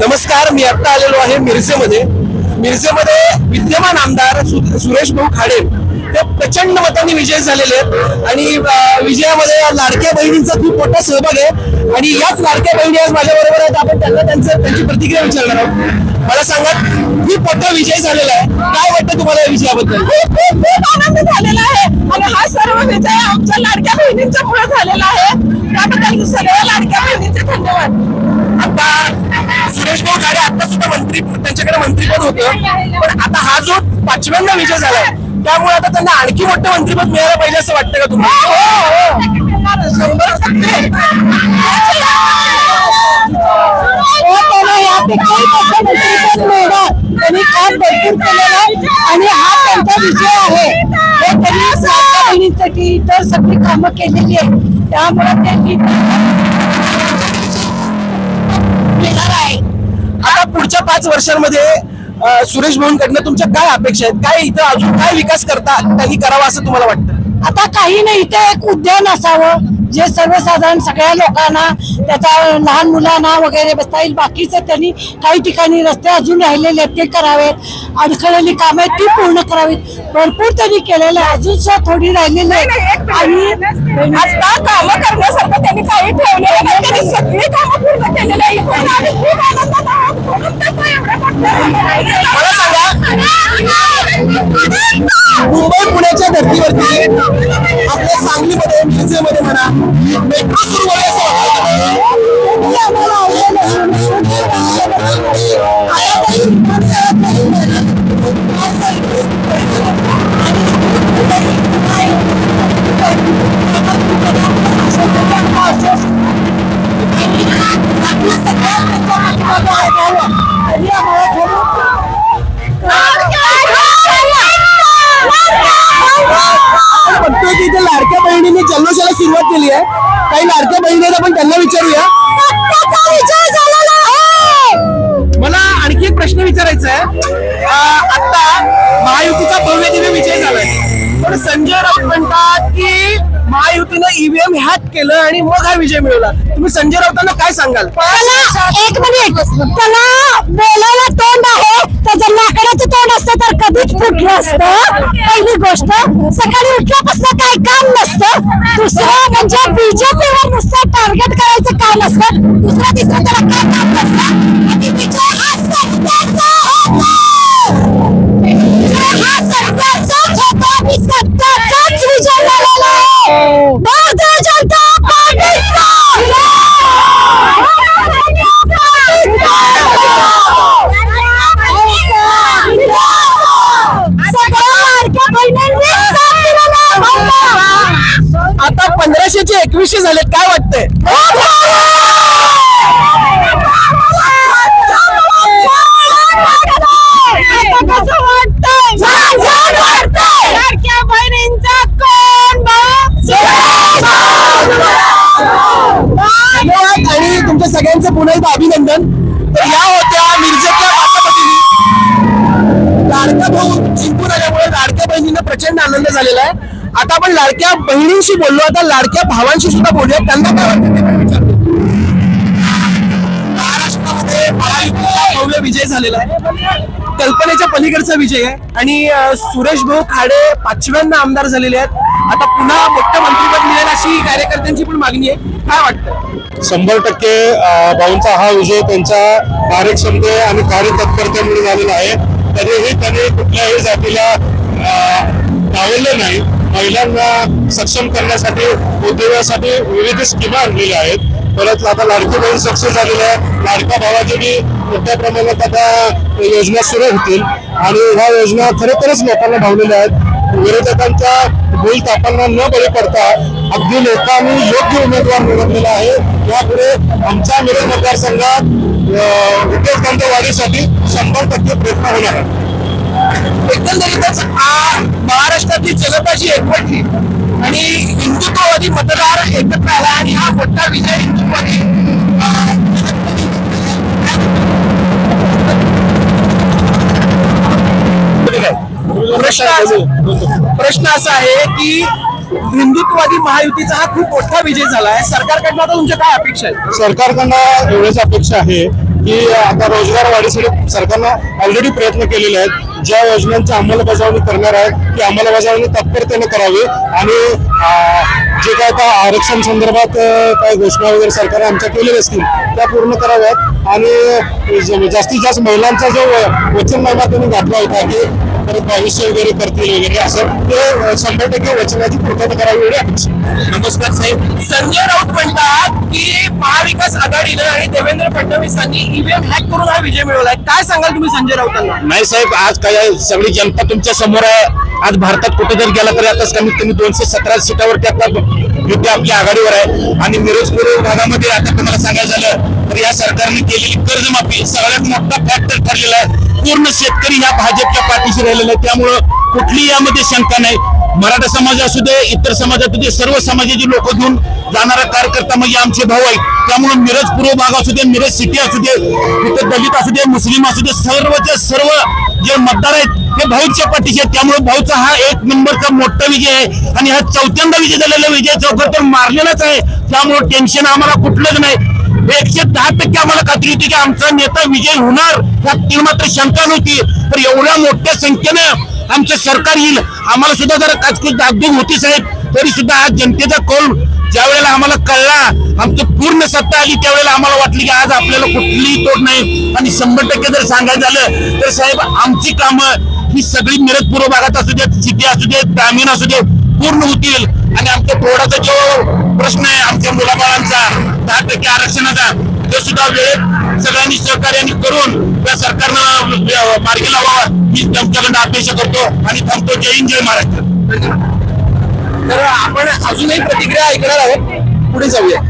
नमस्कार मी आता आलेलो आहे मिरजेमध्ये. मिरजेमध्ये विद्यमान आमदार सुरेश भाऊ खाडे. ते प्रचंड मतांनी विजय झालेले आहेत आणि विजयामध्ये या लाडक्या बहिणींचा खूप मोठा सहभाग आहे. आणि याच लाडक्या बहिणी आज माझ्या बरोबर आहेत. आपण त्यांना त्यांचं त्यांची प्रतिक्रिया विचारणार आहोत. मला सांगा खूप मोठा विजय झालेला आहे. काय वाटतं तुम्हाला या विजयाबद्दल? खूप खूप खूप आनंद झालेला आहे. आणि हा सर्व विजय आमच्या लाडक्या बहिणींच्या मुळे झालेला आहे. सगळ्या लाडक्या बहिणींचे धन्यवाद आता सुरेश भाऊ खाडे आता सुद्धा मंत्री त्यांच्याकडे मंत्रीपद होतं पण आता हा जो पाचव्यांदा विजय झालाय त्यामुळे आता त्यांना आणखी मोठं मंत्रीपद मिळायला पाहिजे असं वाटतं का तुम्हाला हो हो त्याला त्यांनी आणि हा त्यांचा विजय आहे हे इतर सगळी कामं केलेली आहे त्यामुळे त्यांनी आहे. आता पुढच्या पाच वर्षांमध्ये अं, सुरेश भाऊंकडनं तुमच्या काय अपेक्षा आहेत? काय इथं अजून काय विकास करता त्यांनी करावा असं तुम्हाला वाटतं? आता काही नाही इथे एक उद्यान असावं. जे सर्वसाधारण सगळ्या लोकांना त्याचा लहान मुलांना वगैरे बसता येईल. बाकीचं त्यांनी काही ठिकाणी रस्ते अजून राहिलेले आहेत ते करावेत. अडखळलेली कामं आहेत ती पूर्ण करावीत. भरपूर त्यांनी केलेलं आहे. अजून सुद्धा थोडी राहिलेली आहेत. आणि आता कामं करण्यासारखं त्यांनी काही ठेवलेलं नाही? त्यांनी सगळी कामं पूर्ण केलेली आहे. मला सांगा. मुंबई पुण्याच्या धर्तीवरती आपल्या सांगलीमध्ये मिरजेमध्ये म्हणा मेट्रो सुरू आपण बघतोय की इथे लाडक्या बहिणींनी जल्लोषाला सुरुवात केली आहे. काही लाडक्या बहिणी आहेत आपण त्यांना विचारूया. मला आणखी एक प्रश्न विचारायचा आहे. आता महायुतीचा भव्य दिव्य विजय झालाय. पण संजय राऊत म्हणतात की महायुतीनं ईव्हीएम हॅक केलं आणि मग हा विजय मिळवला. तुम्ही संजय राऊतांना काय सांगाल? एक मिनिट. त्याला बोलायला तोंड आहे त्याचं तोंड असतं तर कधीच फुटलं असतं पहिली गोष्ट सकाळी उठल्यापासून काही काम नसतं. दुसरं म्हणजे बीजेपीवर नुसतं टार्गेट करायचं काम असतं. दुसरं तिसरं त्याला काय काम नसतं. पंधराशेचे एकवीसशे झाले काय वाटतंय? आणि तुमच्या सगळ्यांचं पुन्हा एकदा अभिनंदन. तर या होत्या मिरजेतल्या मातापतीनी लाडका भाऊ जिंकून आल्यामुळे लाडक्या बहिणींना प्रचंड आनंद झालेला आहे. आता आपण लाडक्या बहिणींशी बोललो आता लाडक्या भावांशी सुद्धा बोलूया त्यांना काय वाटतं भव्य विजय झालेला आहे. कल्पनेच्या पलीकडचा विजय आहे. आणि सुरेश भाऊ खाडे पाचव्यांदा आमदार झालेले आहेत. आता पुन्हा मोठं मंत्रिपद मिळेल अशी कार्यकर्त्यांची पण मागणी आहे. काय वाटतं? शंभर टक्के भाऊंचा हा विजय त्यांच्या कार्यक्षमते आणि कार्यतत्परतेमुळे झालेला आहे. तरीही त्यांनी कुठल्याही जातीला अ, डावललं नाही. महिलांना सक्षम करण्यासाठी उद्योगासाठी विविध स्कीमा आणलेल्या आहेत. परत आता लाडकी बहीण सक्सेस झालेली आहे. लाडक्या भावाची बी मोठ्या प्रमाणात आता योजना सुरू होतील. आणि ह्या योजना खरोखरच लोकांना भावलेल्या आहेत. विरोधकांच्या भूल तापांना न बळी पडता अगदी लोकांनी योग्य उमेदवार निवडलेला आहे. यापुढे आमच्या मिरज मतदारसंघात उद्योगधंदे वाढीसाठी शंभर टक्के प्रयत्न होणार आहे एकंदरीतच आ- महाराष्ट्रातली जनता जी एकवटली. आणि हिंदुत्ववादी मतदार एकत्र आला आणि हा मोठा विजय हिंदुत्ववादी. प्रश्न प्रश्न असा आहे की हिंदुत्ववादी महायुतीचा हा खूप मोठा विजय झाला आहे सरकारकडनं आता तुमच्या काय अपेक्षा आहेत? सरकारकडनं एवढीच अपेक्षा आहे की आता रोजगार वाढीसाठी सरकारनं ऑलरेडी प्रयत्न केलेले आहेत. ज्या योजनांची अंमलबजावणी करणार आहेत ती अंमलबजावणी तत्परतेने करावी. आणि जे काय आता आरक्षण संदर्भात काय काही घोषणा वगैरे सरकारने आमच्या केलेल्या असतील त्या पूर्ण कराव्यात. आणि जास्तीत जास्त महिलांचा जो महिला त्यांनी घातला होता की परत भविष्य वगैरे करतील वगैरे असं ते शंभर टक्के वचनाची पूर्तता करावी एवढी अपेक्षा. नमस्कार साहेब. संजय राऊत म्हणतात की महाविकास आघाडीनं आणि देवेंद्र फडणवीसांनी ईव्हीएम हॅक करून हा विजय मिळवलाय. काय सांगाल तुम्ही संजय राऊतांना? नाही साहेब आज काय सगळी जनता तुमच्यासमोर आहे. आज भारतात कुठे जर गेला तरी आता कमीत कमी दोनशे सतरा सीटावरती आता युती आपल्या आघाडीवर आहे. आणि मिरज पूर्व भागामध्ये आता तुम्हाला सांगायचं झालं तर या सरकारने केलेली कर्जमाफी सगळ्यात मोठा फॅक्टर ठरलेला आहे. पूर्ण शेतकरी ह्या भाजपच्या पाठीशी राहिलेला आहे त्यामुळं कुठलीही यामध्ये शंका नाही. मराठा समाज असू दे इतर समाजात दे सर्व समाजाची लोक घेऊन जाणारा कार्यकर्ता म्हणजे आमचे भाऊ आहेत. त्यामुळे मिरज पूर्व भाग असू दे मिरज सिटी असू दे इतर दलित असू दे मुस्लिम असू दे सर्वचे सर्व जे मतदार आहेत ते भाऊच्या पाठीशी आहेत. त्यामुळे भाऊचा हा एक नंबरचा मोठा विजय आहे. आणि हा चौथ्यांदा विजय झालेला विजय चौकर तर मारलेलाच आहे. त्यामुळे टेन्शन आम्हाला कुठलंच नाही. एकशे दहा टक्के आम्हाला खात्री होती की आमचा नेता विजय होणार. यात मात्र शंका नव्हती. तर एवढ्या मोठ्या संख्येनं आमचं सरकार येईल आम्हाला सुद्धा जरा काचकूच दागदूग होती साहेब. तरी सुद्धा आज जनतेचा कौल ज्या वेळेला आम्हाला कळला आमची पूर्ण सत्ता आली त्यावेळेला आम्हाला वाटली की आज आपल्याला कुठलीही तोड नाही. आणि शंभर टक्के जर सांगायचं झालं तर साहेब आमची कामं ही सगळी मिरज पूर्व भागात असू देत सिटी असू देत ग्रामीण असू देत पूर्ण होतील. आणि आमच्या थोडाचा जो प्रश्न आहे आमच्या मुलाबाळांचा. दहा टक्के आरक्षणाचा तो सुद्धा वेळेत सगळ्यांनी सहकार्याने करून त्या सरकारनं मार्गी लावावा मी तुमच्याकडनं अपेक्षा करतो आणि थांबतो. जय हिंद जय महाराष्ट्र. तर आपण अजूनही प्रतिक्रिया ऐकणार आहोत. पुढे जाऊया.